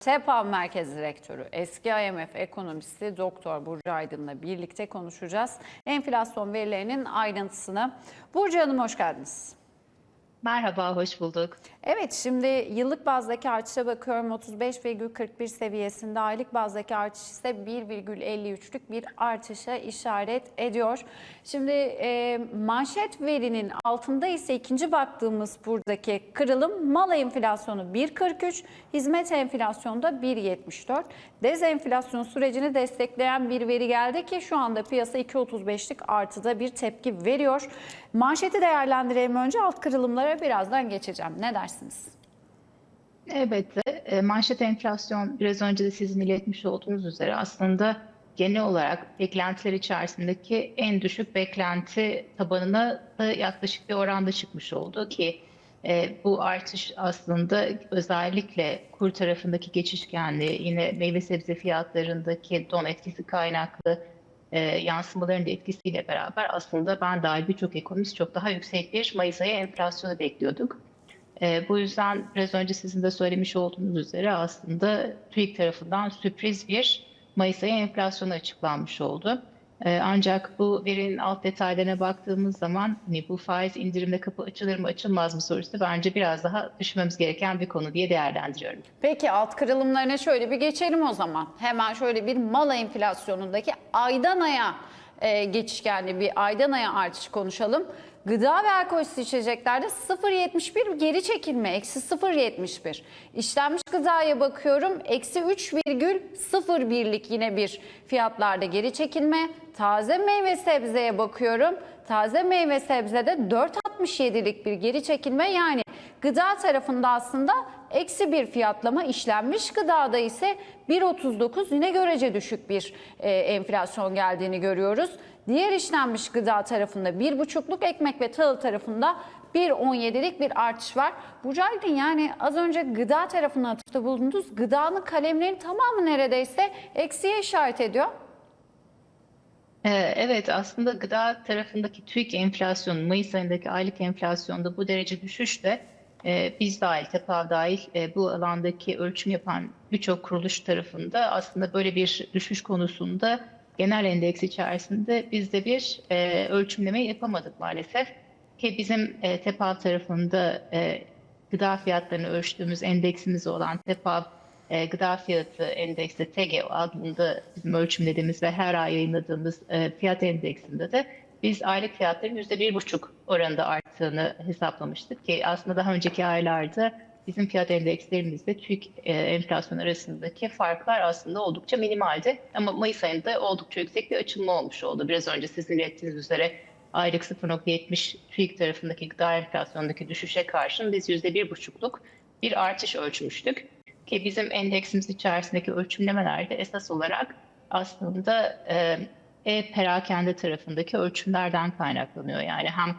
TEPAV Merkez Direktörü, eski IMF ekonomisti Doktor Burcu Aydın'la birlikte konuşacağız. Enflasyon verilerinin ayrıntısını. Burcu Hanım hoş geldiniz. Merhaba, hoş bulduk. Evet şimdi yıllık bazdaki artışa bakıyorum 35,41 seviyesinde aylık bazdaki artış ise 1,53'lük bir artışa işaret ediyor. Şimdi e, manşet verinin altında ise ikinci baktığımız buradaki kırılım mal enflasyonu 1,43 hizmet enflasyonu da 1,74 dezenflasyon sürecini destekleyen bir veri geldi ki şu anda piyasa 2,35'lik artıda bir tepki veriyor. Manşeti değerlendirelim önce alt kırılımlara birazdan geçeceğim. Ne dersiniz? Elbette e, manşet enflasyon biraz önce de sizin iletmiş olduğunuz üzere aslında genel olarak beklentiler içerisindeki en düşük beklenti tabanına da yaklaşık bir oranda çıkmış oldu ki e, bu artış aslında özellikle kur tarafındaki geçişkenliği yine meyve sebze fiyatlarındaki don etkisi kaynaklı e, yansımaların da etkisiyle beraber aslında ben dahil birçok ekonomist çok daha yüksek bir Mayıs ayı enflasyonu bekliyorduk. E, bu yüzden biraz önce sizin de söylemiş olduğunuz üzere aslında TÜİK tarafından sürpriz bir Mayıs ayı enflasyonu açıklanmış oldu. E, ancak bu verinin alt detaylarına baktığımız zaman hani bu faiz indirimde kapı açılır mı açılmaz mı sorusu bence biraz daha düşünmemiz gereken bir konu diye değerlendiriyorum. Peki alt kırılımlarına şöyle bir geçelim o zaman. Hemen şöyle bir mal enflasyonundaki aydan aya e, geçişkenli bir aydan aya artış konuşalım. Gıda ve alkolsüz içeceklerde 0.71 geri çekilme, eksi 0.71. İşlenmiş gıdaya bakıyorum, eksi 3,01'lik yine bir fiyatlarda geri çekilme. Taze meyve sebzeye bakıyorum, taze meyve sebzede 4.67'lik bir geri çekilme yani gıda tarafında aslında eksi bir fiyatlama işlenmiş gıdada ise 1.39 yine görece düşük bir e, enflasyon geldiğini görüyoruz. Diğer işlenmiş gıda tarafında 1.5'luk ekmek ve tahıl tarafında 1.17'lik bir artış var. Burcu Aydın yani az önce gıda tarafına atıfta bulundunuz. Gıdanın kalemlerin tamamı neredeyse eksiye işaret ediyor. Ee, Evet aslında gıda tarafındaki TÜİK enflasyonu, Mayıs ayındaki aylık enflasyonda bu derece düşüş de e, biz dahil, TEPAV dahil e, bu alandaki ölçüm yapan birçok kuruluş tarafında aslında böyle bir düşüş konusunda genel endeks içerisinde biz de bir e, ölçümleme yapamadık maalesef. Ki bizim e, TEPAV tarafında e, gıda fiyatlarını ölçtüğümüz endeksimiz olan TEPAV e, gıda fiyatı endeksi TEGE adında bizim ölçümlediğimiz ve her ay yayınladığımız e, fiyat endeksinde de biz aylık fiyatların %1,5 oranında arttığını hesaplamıştık ki aslında daha önceki aylarda bizim fiyat endekslerimizle TÜİK e, enflasyon arasındaki farklar aslında oldukça minimaldi. Ama Mayıs ayında oldukça yüksek bir açılma olmuş oldu. Biraz önce sizin ilettiğiniz üzere aylık 0.70 TÜİK tarafındaki gıda enflasyonundaki düşüşe karşın biz %1,5'luk bir artış ölçmüştük. Ki bizim endeksimiz içerisindeki ölçümlemelerde esas olarak aslında e, e-perakende tarafındaki ölçümlerden kaynaklanıyor. Yani hem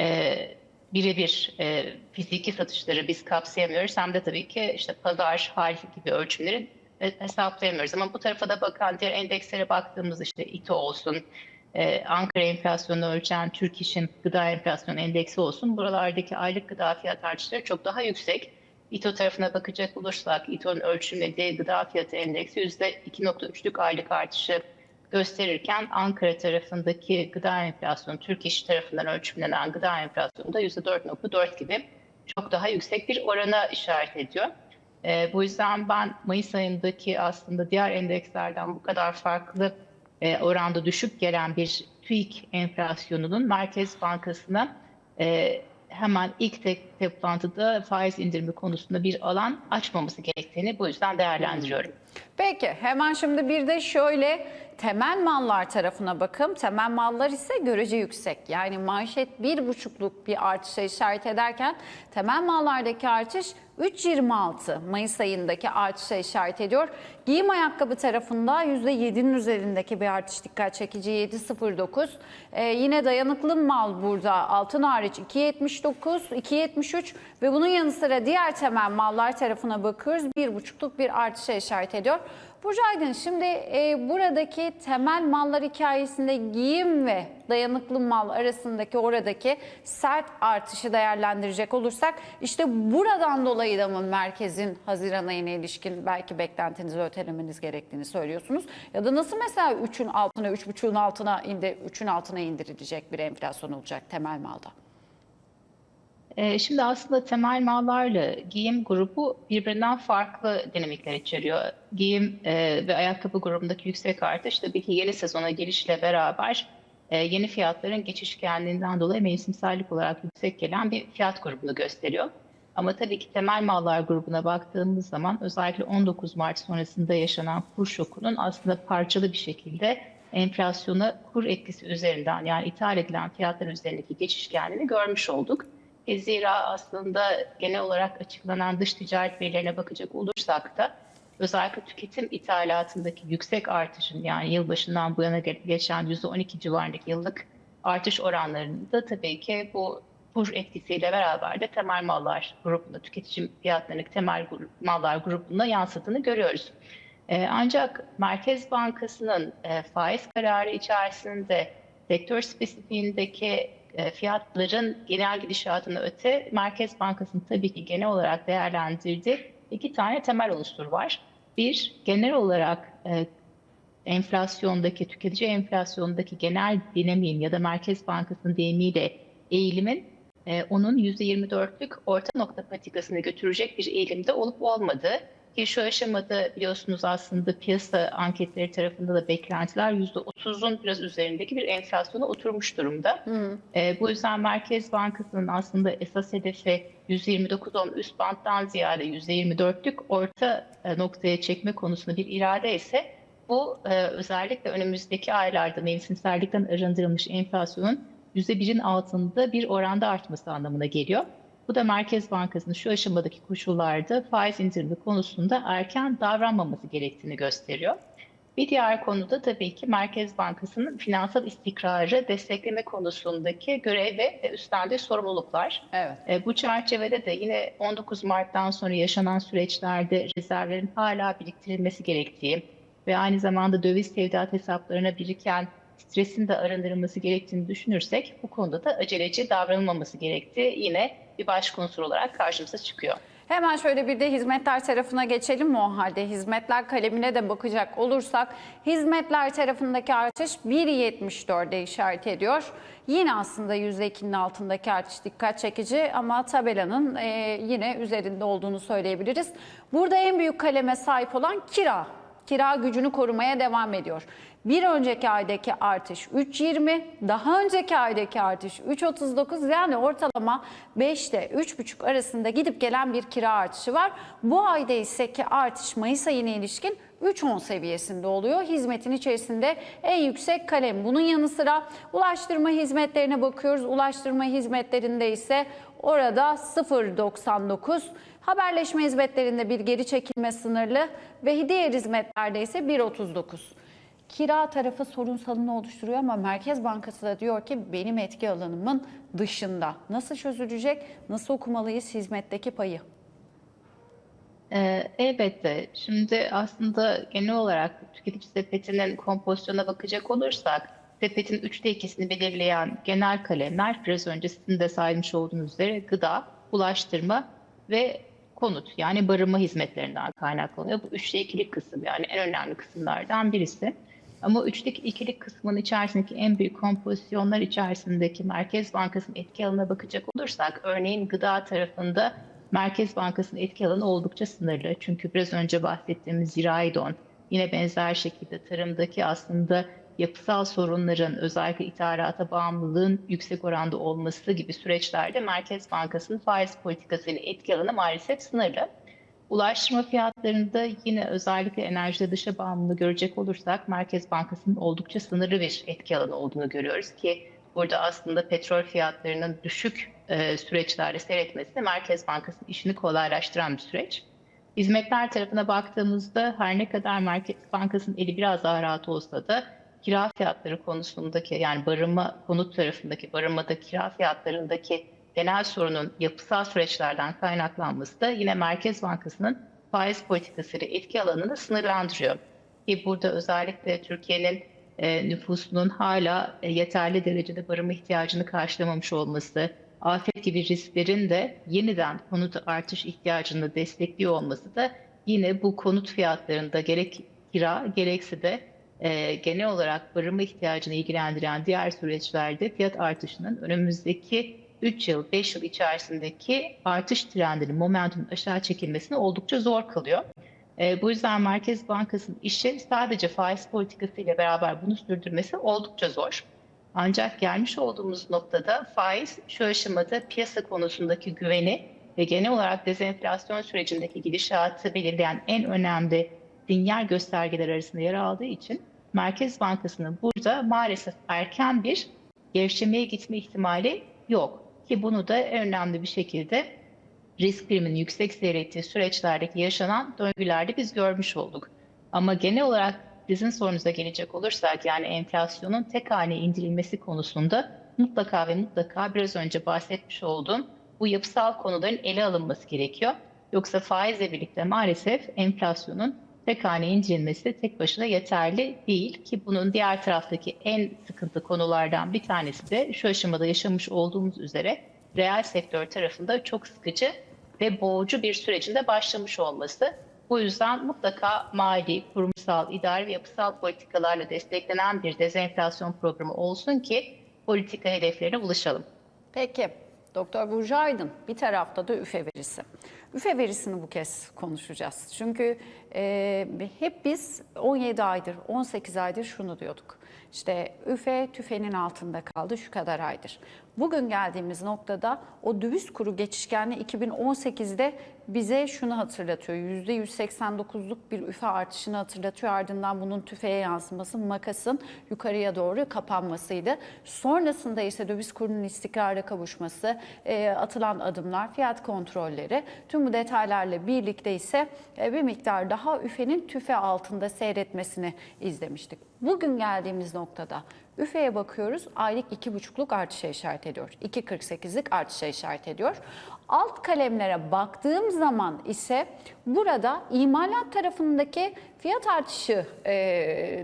e, birebir e, fiziki satışları biz kapsayamıyoruz hem de tabii ki işte pazar, hal gibi ölçümleri e, hesaplayamıyoruz. Ama bu tarafa da bakan diğer endekslere baktığımız işte İTO olsun, e, Ankara enflasyonunu ölçen Türk İş'in gıda enflasyon endeksi olsun. Buralardaki aylık gıda fiyat artışları çok daha yüksek. İTO tarafına bakacak olursak İTO'nun ölçümlediği gıda fiyatı endeksi %2.3'lük aylık artışı gösterirken Ankara tarafındaki gıda enflasyonu, Türk İş tarafından ölçümlenen gıda enflasyonu da %4.4 gibi çok daha yüksek bir orana işaret ediyor. E, bu yüzden ben Mayıs ayındaki aslında diğer endekslerden bu kadar farklı e, oranda düşük gelen bir TÜİK enflasyonunun Merkez Bankası'na e, hemen ilk tek toplantıda faiz indirimi konusunda bir alan açmaması gerektiğini bu yüzden değerlendiriyorum. Peki hemen şimdi bir de şöyle temel mallar tarafına bakın. Temel mallar ise görece yüksek. Yani manşet bir buçukluk bir artışa işaret ederken temel mallardaki artış 3.26 Mayıs ayındaki artışa işaret ediyor. Giyim ayakkabı tarafında %7'nin üzerindeki bir artış dikkat çekici 7.09. Ee, yine dayanıklı mal burada altın hariç 2.79, 2.73 ve bunun yanı sıra diğer temel mallar tarafına bakıyoruz. 1.5'luk bir artışa işaret ediyor. Burcu Aydın şimdi e, buradaki temel mallar hikayesinde giyim ve dayanıklı mal arasındaki oradaki sert artışı değerlendirecek olursak işte buradan dolayı da mı merkezin Haziran ayına ilişkin belki beklentinizi ötelemeniz gerektiğini söylüyorsunuz? Ya da nasıl mesela 3'ün altına 3,5'un altına indi 3'ün altına indirilecek bir enflasyon olacak temel malda? Ee, Şimdi aslında temel mallarla giyim grubu birbirinden farklı dinamikler içeriyor. Giyim e, ve ayakkabı grubundaki yüksek artış tabii ki yeni sezona gelişle beraber yeni fiyatların geçişkenliğinden dolayı mevsimsellik olarak yüksek gelen bir fiyat grubunu gösteriyor. Ama tabii ki temel mallar grubuna baktığımız zaman özellikle 19 Mart sonrasında yaşanan kur şokunun aslında parçalı bir şekilde enflasyona kur etkisi üzerinden yani ithal edilen fiyatlar üzerindeki geçişkenliğini görmüş olduk. E, Zira aslında genel olarak açıklanan dış ticaret verilerine bakacak olursak da özellikle tüketim ithalatındaki yüksek artışın yani yılbaşından bu yana ge- geçen %12 civarındaki yıllık artış oranlarında tabii ki bu kur etkisiyle beraber de temel mallar grubunda, tüketici fiyatlarındaki temel mallar grubunda yansıdığını görüyoruz. E, Ancak Merkez Bankası'nın e, faiz kararı içerisinde sektör spesifiğindeki e, fiyatların genel gidişatına öte Merkez Bankası'nın tabii ki genel olarak değerlendirdiği iki tane temel unsur var. Bir, genel olarak e, enflasyondaki, tüketici enflasyondaki genel dinamiğin ya da Merkez Bankası'nın deyimiyle eğilimin e, onun %24'lük orta nokta patikasını götürecek bir eğilimde olup olmadığı ki şu aşamada biliyorsunuz aslında piyasa anketleri tarafında da beklentiler %30'un biraz üzerindeki bir enflasyona oturmuş durumda. E, bu yüzden Merkez Bankası'nın aslında esas hedefi 129.10 üst banttan ziyade %24'lük orta e, noktaya çekme konusunda bir irade ise bu e, özellikle önümüzdeki aylarda mevsimsellikten arındırılmış enflasyonun %1'in altında bir oranda artması anlamına geliyor. Bu da Merkez Bankası'nın şu aşamadaki koşullarda faiz indirimi konusunda erken davranmaması gerektiğini gösteriyor. Bir diğer konuda tabii ki Merkez Bankası'nın finansal istikrarı destekleme konusundaki görev ve üstlendiği sorumluluklar. Evet. E, Bu çerçevede de yine 19 Mart'tan sonra yaşanan süreçlerde rezervlerin hala biriktirilmesi gerektiği ve aynı zamanda döviz tevdiat hesaplarına biriken stresin de arındırılması gerektiğini düşünürsek bu konuda da aceleci davranılmaması gerektiği yine bir başka unsur olarak karşımıza çıkıyor. Hemen şöyle bir de hizmetler tarafına geçelim mi o halde? Hizmetler kalemine de bakacak olursak hizmetler tarafındaki artış 1.74'e işaret ediyor. Yine aslında %2'nin altındaki artış dikkat çekici ama tabelanın e, yine üzerinde olduğunu söyleyebiliriz. Burada en büyük kaleme sahip olan kira. Kira gücünü korumaya devam ediyor. Bir önceki aydaki artış 3.20, daha önceki aydaki artış 3.39 yani ortalama 5 ile 3.5 arasında gidip gelen bir kira artışı var. Bu ayda ise ki artış Mayıs ayına ilişkin 3.10 seviyesinde oluyor. Hizmetin içerisinde en yüksek kalem. Bunun yanı sıra ulaştırma hizmetlerine bakıyoruz. Ulaştırma hizmetlerinde ise orada 0.99. Haberleşme hizmetlerinde bir geri çekilme sınırlı ve diğer hizmetlerde ise 1.39. Kira tarafı sorunsalını oluşturuyor ama Merkez Bankası da diyor ki benim etki alanımın dışında. Nasıl çözülecek? Nasıl okumalıyız hizmetteki payı? Ee, elbette. Şimdi aslında genel olarak tüketici sepetinin kompozisyona bakacak olursak sepetin üçte ikisini belirleyen genel kalemler biraz önce sizin de saymış olduğunuz üzere gıda, ulaştırma ve konut yani barınma hizmetlerinden kaynaklanıyor. Bu üçte ikilik kısım yani en önemli kısımlardan birisi. Ama üçlük ikilik kısmın içerisindeki en büyük kompozisyonlar içerisindeki Merkez Bankası'nın etki alanına bakacak olursak örneğin gıda tarafında Merkez Bankası'nın etki alanı oldukça sınırlı. Çünkü biraz önce bahsettiğimiz zirai don, yine benzer şekilde tarımdaki aslında yapısal sorunların özellikle ithalata bağımlılığın yüksek oranda olması gibi süreçlerde Merkez Bankası'nın faiz politikasıyla etki alanı maalesef sınırlı. Ulaştırma fiyatlarında yine özellikle enerjide dışa bağımlılığı görecek olursak Merkez Bankası'nın oldukça sınırlı bir etki alanı olduğunu görüyoruz ki burada aslında petrol fiyatlarının düşük e, süreçlerde seyretmesi de Merkez Bankası'nın işini kolaylaştıran bir süreç. Hizmetler tarafına baktığımızda her ne kadar Merkez Bankası'nın eli biraz daha rahat olsa da kira fiyatları konusundaki yani barınma konut tarafındaki barınmada kira fiyatlarındaki genel sorunun yapısal süreçlerden kaynaklanması da yine Merkez Bankası'nın faiz politikasıyla etki alanını sınırlandırıyor. Ki burada özellikle Türkiye'nin e, nüfusunun hala e, yeterli derecede barınma ihtiyacını karşılamamış olması, afet gibi risklerin de yeniden konut artış ihtiyacını destekliyor olması da yine bu konut fiyatlarında gerek kira gerekse de e, genel olarak barınma ihtiyacını ilgilendiren diğer süreçlerde fiyat artışının önümüzdeki 3 yıl, 5 yıl içerisindeki artış trendinin, momentumun aşağı çekilmesini oldukça zor kılıyor. E, bu yüzden Merkez Bankası'nın işi sadece faiz politikası ile beraber bunu sürdürmesi oldukça zor. Ancak gelmiş olduğumuz noktada faiz şu aşamada piyasa konusundaki güveni ve genel olarak dezenflasyon sürecindeki gidişatı belirleyen en önemli sinyal göstergeler arasında yer aldığı için Merkez Bankası'nın burada maalesef erken bir gevşemeye gitme ihtimali yok. Ki bunu da önemli bir şekilde risk priminin yüksek seyrettiği süreçlerdeki yaşanan döngülerde biz görmüş olduk. Ama genel olarak sizin sorunuza gelecek olursak yani enflasyonun tek hane indirilmesi konusunda mutlaka ve mutlaka biraz önce bahsetmiş olduğum bu yapısal konuların ele alınması gerekiyor. Yoksa faizle birlikte maalesef enflasyonun tek hane indirilmesi tek başına yeterli değil ki bunun diğer taraftaki en sıkıntı konulardan bir tanesi de şu aşamada yaşamış olduğumuz üzere reel sektör tarafında çok sıkıcı ve boğucu bir sürecinde başlamış olması. Bu yüzden mutlaka mali, kurumsal, idari ve yapısal politikalarla desteklenen bir dezenflasyon programı olsun ki politika hedeflerine ulaşalım. Peki, Doktor Burcu Aydın bir tarafta da üfe verisi. Üfe verisini bu kez konuşacağız. Çünkü e, hep biz 17 aydır, 18 aydır şunu diyorduk. İşte üfe tüfenin altında kaldı şu kadar aydır. Bugün geldiğimiz noktada o döviz kuru geçişkenliği 2018'de bize şunu hatırlatıyor. %189'luk bir üfe artışını hatırlatıyor. Ardından bunun tüfeğe yansıması makasın yukarıya doğru kapanmasıydı. Sonrasında ise döviz kurunun istikrara kavuşması, e, atılan adımlar, fiyat kontrolleri tüm bu detaylarla birlikte ise e, bir miktar daha üfenin tüfe altında seyretmesini izlemiştik. Bugün geldiğimiz noktada üfeye bakıyoruz aylık 2,5'luk artışa işaret ediyor. 2,48'lik artışa işaret ediyor. Alt kalemlere baktığım zaman ise burada imalat tarafındaki fiyat artışı e,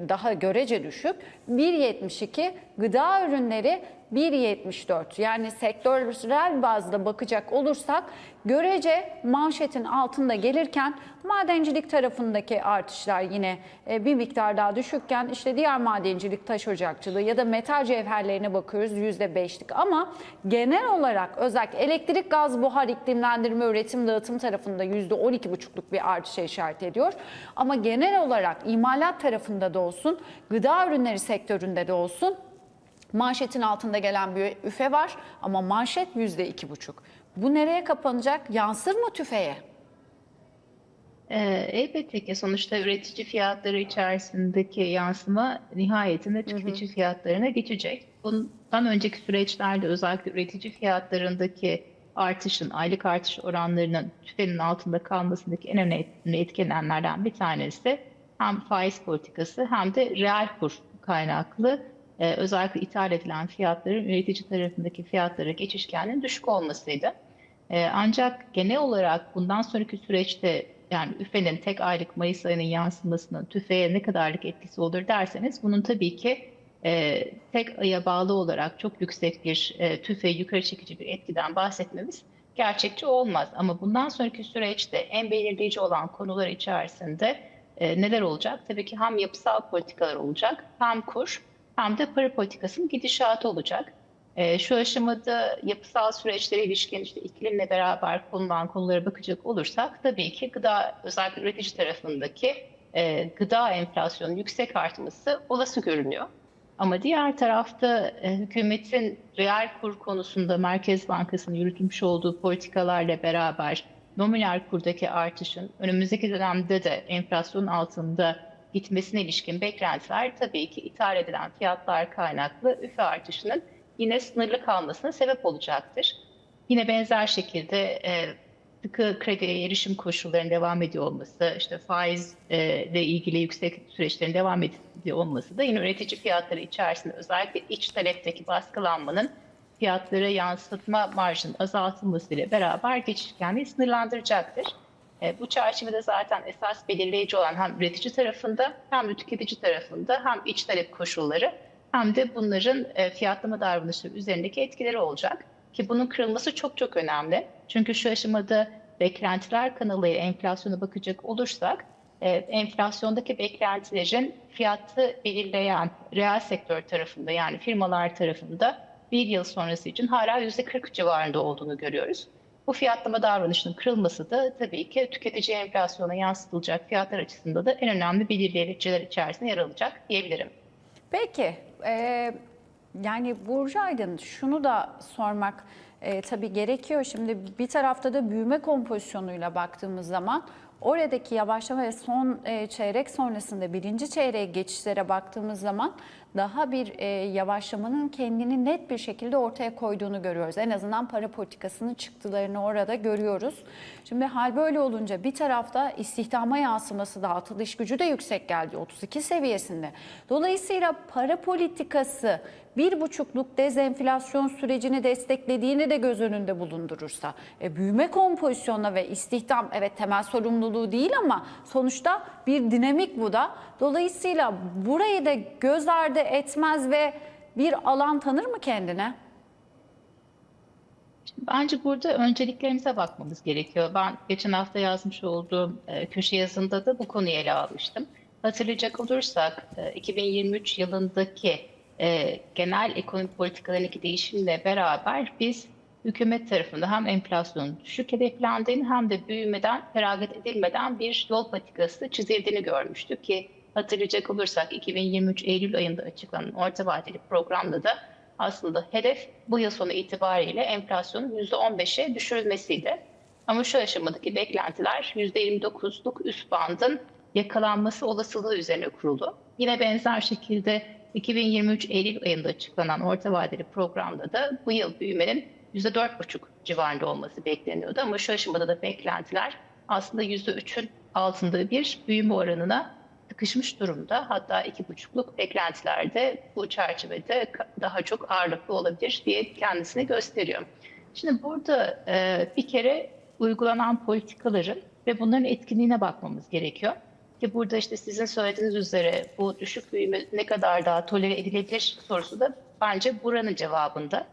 daha görece düşük. 1.72 gıda ürünleri 1.74 yani sektörel bazda bakacak olursak görece manşetin altında gelirken madencilik tarafındaki artışlar yine e, bir miktar daha düşükken işte diğer madencilik taş ocakçılığı ya da metal cevherlerine bakıyoruz %5'lik ama genel olarak özellikle elektrik gaz buhar iklimlendirme üretim dağıtım tarafında %12,5'luk bir artışa işaret ediyor. Ama genel olarak imalat tarafında da olsun gıda ürünleri sektöründe de olsun Manşetin altında gelen bir üfe var ama manşet yüzde iki buçuk. Bu nereye kapanacak? Yansır mı tüfeğe? Ee, elbette ki sonuçta üretici fiyatları içerisindeki yansıma nihayetinde tüketici fiyatlarına geçecek. Bundan önceki süreçlerde özellikle üretici fiyatlarındaki artışın, aylık artış oranlarının tüfenin altında kalmasındaki en önemli etkenlerden bir tanesi hem faiz politikası hem de reel kur kaynaklı e, özellikle ithal edilen fiyatların üretici tarafındaki fiyatlara geçişkenliğin düşük olmasıydı. E, ancak genel olarak bundan sonraki süreçte yani üfenin tek aylık Mayıs ayının yansımasının tüfeğe ne kadarlık etkisi olur derseniz bunun tabii ki e, tek aya bağlı olarak çok yüksek bir e, tüfeği yukarı çekici bir etkiden bahsetmemiz gerçekçi olmaz. Ama bundan sonraki süreçte en belirleyici olan konular içerisinde e, neler olacak? Tabii ki hem yapısal politikalar olacak hem kur hem de para politikasının gidişatı olacak. E, şu aşamada yapısal süreçlere ilişkin işte iklimle beraber konulan konulara bakacak olursak tabii ki gıda özellikle üretici tarafındaki e, gıda enflasyonunun yüksek artması olası görünüyor. Ama diğer tarafta e, hükümetin reel kur konusunda Merkez Bankası'nın yürütmüş olduğu politikalarla beraber nominal kurdaki artışın önümüzdeki dönemde de enflasyon altında gitmesine ilişkin beklentiler tabii ki ithal edilen fiyatlar kaynaklı üfe artışının yine sınırlı kalmasına sebep olacaktır. Yine benzer şekilde e, sıkı krediye erişim koşullarının devam ediyor olması, işte faizle ilgili yüksek süreçlerin devam ediyor olması da yine üretici fiyatları içerisinde özellikle iç talepteki baskılanmanın fiyatlara yansıtma marjının azaltılması ile beraber geçişkenliği sınırlandıracaktır. E, bu çerçevede zaten esas belirleyici olan hem üretici tarafında hem de tüketici tarafında hem iç talep koşulları hem de bunların e, fiyatlama davranışları üzerindeki etkileri olacak. Ki bunun kırılması çok çok önemli. Çünkü şu aşamada beklentiler kanalıyla enflasyona bakacak olursak e, enflasyondaki beklentilerin fiyatı belirleyen reel sektör tarafında yani firmalar tarafında bir yıl sonrası için hala %40 civarında olduğunu görüyoruz. Bu fiyatlama davranışının kırılması da tabii ki tüketici enflasyona yansıtılacak fiyatlar açısından da en önemli belirleyiciler içerisinde yer alacak diyebilirim. Peki, e, yani Burcu Aydın şunu da sormak e, tabii gerekiyor. Şimdi bir tarafta da büyüme kompozisyonuyla baktığımız zaman oradaki yavaşlama ve son e, çeyrek sonrasında birinci çeyreğe geçişlere baktığımız zaman daha bir e, yavaşlamanın kendini net bir şekilde ortaya koyduğunu görüyoruz. En azından para politikasının çıktılarını orada görüyoruz. Şimdi hal böyle olunca bir tarafta istihdama yansıması da atılış gücü de yüksek geldi 32 seviyesinde. Dolayısıyla para politikası bir buçukluk dezenflasyon sürecini desteklediğini de göz önünde bulundurursa e, büyüme kompozisyonuna ve istihdam evet temel sorumluluğu değil ama sonuçta bir dinamik bu da. Dolayısıyla burayı da göz ardı etmez ve bir alan tanır mı kendine? Bence burada önceliklerimize bakmamız gerekiyor. Ben geçen hafta yazmış olduğum e, köşe yazında da bu konuyu ele almıştım. Hatırlayacak olursak e, 2023 yılındaki e, genel ekonomi politikalarındaki değişimle beraber biz hükümet tarafında hem enflasyonun düşük hedeflendiğini hem de büyümeden feragat edilmeden bir yol patikası çizildiğini görmüştük ki hatırlayacak olursak 2023 Eylül ayında açıklanan orta vadeli programda da aslında hedef bu yıl sonu itibariyle enflasyonun %15'e düşürülmesiydi. Ama şu aşamadaki beklentiler %29'luk üst bandın yakalanması olasılığı üzerine kurulu. Yine benzer şekilde 2023 Eylül ayında açıklanan orta vadeli programda da bu yıl büyümenin %4,5 civarında olması bekleniyordu. Ama şu aşamada da beklentiler aslında %3'ün altında bir büyüme oranına sıkışmış durumda. Hatta iki buçukluk beklentilerde bu çerçevede daha çok ağırlıklı olabilir diye kendisini gösteriyor. Şimdi burada e, bir kere uygulanan politikaların ve bunların etkinliğine bakmamız gerekiyor. Ki burada işte sizin söylediğiniz üzere bu düşük büyüme ne kadar daha tolere edilebilir sorusu da bence buranın cevabında.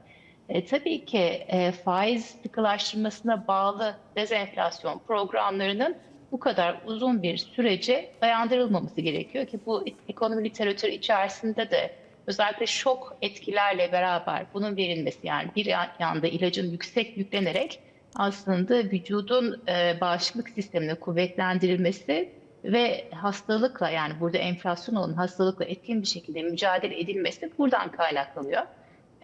E, tabii ki e, faiz sıkılaştırmasına bağlı dezenflasyon programlarının bu kadar uzun bir sürece dayandırılmaması gerekiyor ki bu ekonomi literatürü içerisinde de özellikle şok etkilerle beraber bunun verilmesi yani bir yanda ilacın yüksek yüklenerek aslında vücudun e, bağışıklık sistemine kuvvetlendirilmesi ve hastalıkla yani burada enflasyon olan hastalıkla etkin bir şekilde mücadele edilmesi buradan kaynaklanıyor.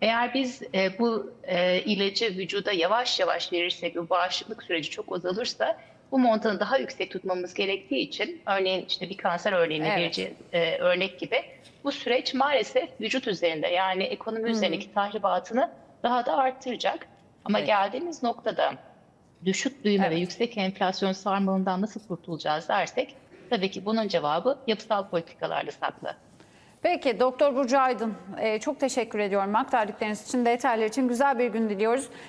Eğer biz e, bu e, ilacı vücuda yavaş yavaş verirsek ve bağışıklık süreci çok azalırsa bu montanı daha yüksek tutmamız gerektiği için örneğin işte bir kanser örneğini Evet. vereceği e, örnek gibi bu süreç maalesef vücut üzerinde yani ekonomi üzerindeki tahribatını daha da arttıracak. Ama Evet. geldiğimiz noktada düşük büyüme ve Evet. yüksek enflasyon sarmalından nasıl kurtulacağız dersek tabii ki bunun cevabı yapısal politikalarla saklı. Peki Doktor Burcu Aydın e, çok teşekkür ediyorum aktardıklarınız için detaylar için güzel bir gün diliyoruz.